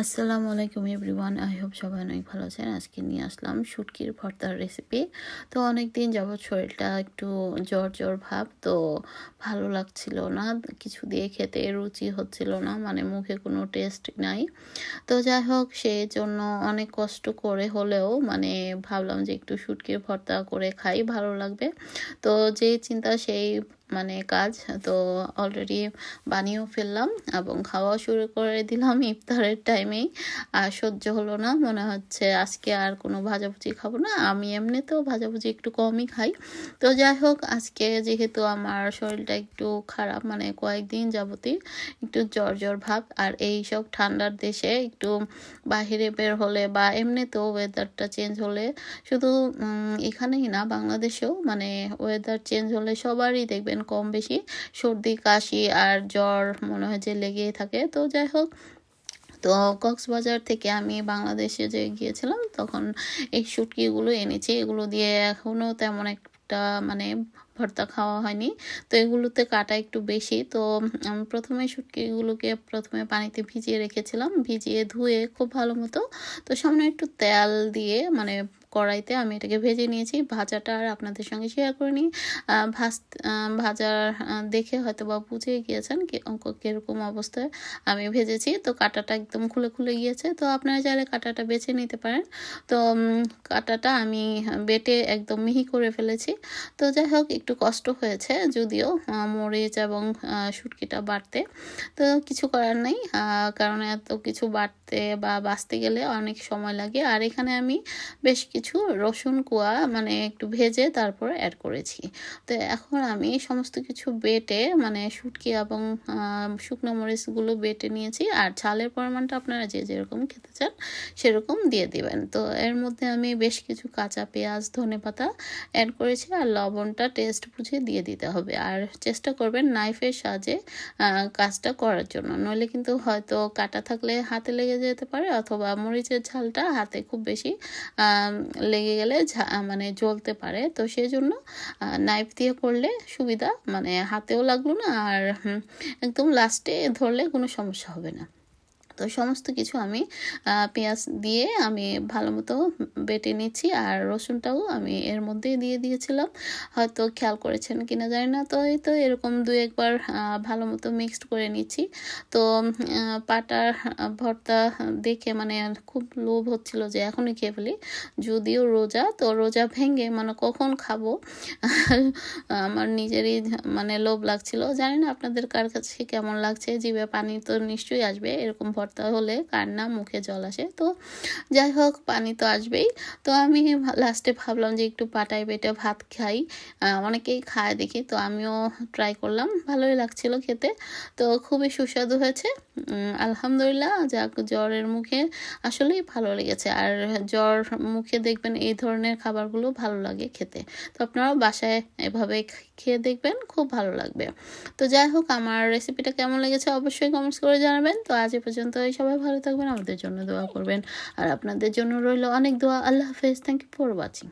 আসসালামু আলাইকুম everyone, I hope সবাই অনেক ভালো আছেন। আজকে নিয়ে আসলাম শুটকির ভর্তার রেসিপি তো অনেক দিন যাবৎ শরীরটা একটু জ্বর জ্বর ভাব, তো ভালো লাগছিল না। কিছু দিয়ে খেতে রুচি হচ্ছিল না মানে মুখে কোনো টেস্ট নাই। তো যাই হোক সেই জন্য অনেক কষ্ট করে হলেও মানে ভাবলাম যে একটু শুটকির ভর্তা করে খাই, ভালো লাগবে। তো যে চিন্তা সেই মানে কাজ। তো অলরেডি বানিয়েও ফেললাম এবং খাওয়া শুরু করে দিলাম ইফতারের টাইমেই আর সহ্য হলো না, মনে হচ্ছে আজকে আর কোনো ভাজাভুজি খাব না। আমি এমনিতেও ভাজাভুজি একটু কমই খাই। তো যাই হোক, আজকে যেহেতু আমার শরীরটা একটু খারাপ মানে কয়েকদিন যাবতই একটু জ্বর জ্বর ভাব, আর এই সব ঠান্ডার দেশে একটু বাহিরে বের হলে বা এমনিতেও ওয়েদারটা চেঞ্জ হলে শুধু এখানেই না, বাংলাদেশেও মানে ওয়েদার চেঞ্জ হলে সবারই দেখবেন কম বেশি সর্দি, কাশি আর জ্বর মনে হয় যে লেগেই থাকে। তো যাই হোক, তো কক্সবাজার থেকে আমি বাংলাদেশে যে গিয়েছিলাম, তখন এই শুটকিগুলো এনেছি। এগুলো দিয়ে এখনও তেমন একটা মানে ভর্তা খাওয়া হয়নি। তো এগুলোতে কাটা একটু বেশি। তো আমি প্রথমে শুটকিগুলোকে প্রথমে পানিতে ভিজিয়ে রেখেছিলাম। ভিজিয়ে ধুয়ে খুব ভালো মতো, তো সামনে একটু তেল দিয়ে মানে কড়াইতে আমি এটাকে ভেজে নিয়েছি। ভাজাটা আর আপনাদের সঙ্গে শেয়ার করে নিই। ভাজ ভাজার দেখে হয়তো বা বুঝে গিয়েছেন কীরকম অবস্থায় আমি ভেজেছি। তো কাটাটা একদম খুলে খুলে গিয়েছে। তো আপনারা চাইলে কাটাটা বেছে নিতে পারেন। তো কাটাটা আমি বেটে একদম মিহি করে ফেলেছি। তো যাই হোক, একটু কষ্ট হয়েছে যদিও মরিচ এবং শুটকিটা বাড়তে। তো কিছু করার নেই কারণ এত কিছু বাড়তে বা বাঁচতে গেলে অনেক সময় লাগে। আর এখানে আমি বেশ কিছু রসুন কুয়া মানে একটু ভেজে তারপর অ্যাড করেছি। তো এখন আমি সমস্ত কিছু বেটে মানে শুটকি এবং শুকনো মরিচগুলো বেটে নিয়েছি। আর ঝালের পরিমাণটা আপনারা যে যেরকম খেতে চান সেরকম দিয়ে দিবেন। তো এর মধ্যে আমি বেশ কিছু কাঁচা পেঁয়াজ, ধনে পাতা অ্যাড করেছি আর লবণটা টেস্ট বুঝে দিয়ে দিতে হবে। আর চেষ্টা করবেন নাইফের সাহায্যে কাজটা করার জন্য। নইলে কিন্তু হয়তো কাটা থাকলে হাতে লেগে যেতে পারে অথবা মরিচের ঝালটা হাতে খুব বেশি লেগে গেলে মানে জ্বলতে পারে। তো সেই জন্য নাইফ দিয়ে করলে সুবিধা। মানে হাতেও লাগল না আর একদম লাস্টে ধরলে কোনো সমস্যা হবে না। তো সমস্ত কিছু আমি পেঁয়াজ দিয়ে আমি ভালো মতো বেটে নিচ্ছি আর রসুনটাও আমি এর মধ্যেই দিয়ে দিয়েছিলাম। হয়তো খেয়াল করেছেন কিনা জানি না, তো এই তো এরকম দু একবার ভালো মতো মিক্সড করে নিচ্ছি। তো পাটার ভর্তা দেখে মানে খুব লোভ হচ্ছিল যে এখনই খেয়ে ফেলি। যদিও রোজা, তো রোজা ভেঙে মানে কখন খাব? আমার নিজেরই মানে লোভ লাগছিল। জানি না আপনাদের কার কাছে কেমন লাগছে, জিভে পানি তো নিশ্চয়ই আসবে, এরকম ভর্তা ভর্তা হলে কান্না মুখে জল আসে। তো যাই হোক, পানি তো আসবেই। তো আমি লাস্টে ভাবলাম যে একটু পাটায় বেটে ভাত খাই। অনেকেই খায় দেখি, তো আমিও ট্রাই করলাম। ভালোই লাগছিল খেতে। তো খুবই সুস্বাদু হয়েছে। আলহামদুলিল্লাহ, যাক, জ্বরের মুখে আসলেই ভালো লেগেছে। আর জ্বর মুখে দেখবেন এই ধরনের খাবারগুলো ভালো লাগে খেতে। তো আপনারাও বাসায় এভাবে খেয়ে দেখবেন, খুব ভালো লাগবে। তো যাই হোক, আমার রেসিপিটা কেমন লেগেছে অবশ্যই কমেন্টস করে জানাবেন। তো আজ এ পর্যন্ত এই সবাই ভালো থাকবেন, আমাদের জন্য দোয়া করবেন। আর আপনাদের জন্য রইল অনেক দোয়া। আল্লাহ হাফেজ। Thank you for watching